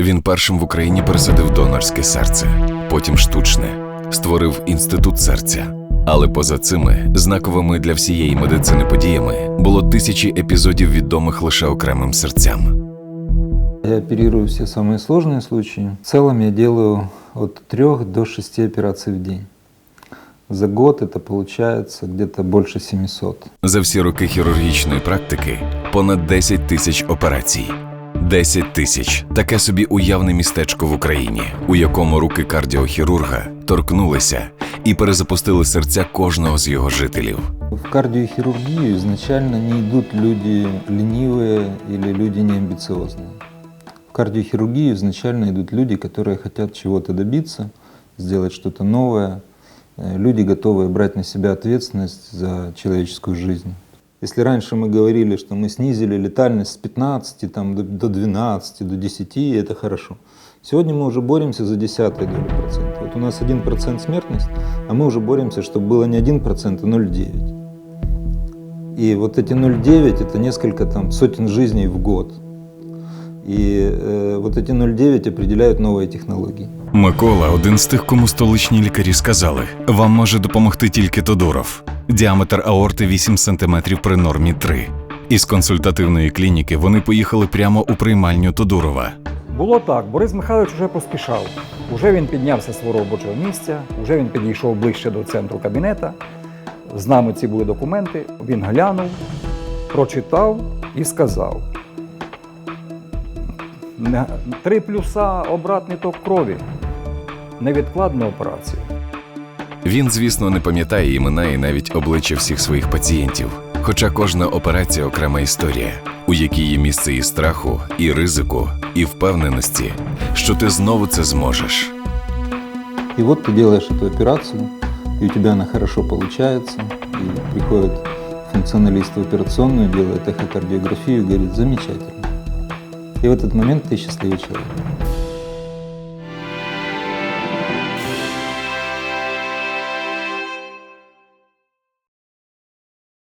Він першим в Україні пересадив донорське серце, потім штучне, створив інститут серця. Але поза цими знаковими для всієї медицини подіями було тисячі епізодів відомих лише окремим серцям. Я оперирую все самые сложные случаи. В целом я делаю от 3 до 6 операций в день. За год это получается где-то больше 700. За всі роки хірургічної практики понад 10 тисяч операцій. 10 тисяч таке собі уявне містечко в Україні, у якому руки кардіохірурга торкнулися і перезапустили серця кожного з його жителів. В кардиохирургию изначально не идут люди ленивые или люди неамбициозные. В кардиохирургию изначально идут люди, которые хотят чего-то добиться, сделать что-то новое. Э, Люди, готовые брать на себя ответственность за человеческую жизнь. Если раньше мы говорили, что мы снизили летальность с 15 там, до- до 12, до 10, и это хорошо. Сегодня мы уже боремся за десятые доли процента. Вот у нас 1% смертность, а мы уже боремся, чтобы было не 1%, а 0,9%. И вот эти 0,9 это несколько там сотен жизней в год. И э, вот эти 0,9 определяют новые технологии. Микола один з тих, кому столичні лікарі сказали: вам може допомогти тільки Тодуров. Діаметр аорти 8 см при нормі 3. Із консультативної клініки вони поїхали прямо у приймальню Тодурова. Було так, Борис Михайлович вже поспішав. Уже він піднявся з свого робочого місця, вже він підійшов ближче до центру кабінета. З нами ці були документи. Він глянув, прочитав і сказав: три плюса обратний ток крові. Невідкладна операція. Він, звісно, не пам'ятає імена і навіть обличчя всіх своїх пацієнтів. Хоча кожна операція окрема історія, у якій є місце і страху, і ризику, і впевненості, що ти знову це зможеш. И вот ты делаешь эту операцию, и у тебя она хорошо получается, и приходит функционалист в операционную, делает эхокардиографию и говорит, замечательно. И в этот момент ты счастливый человек.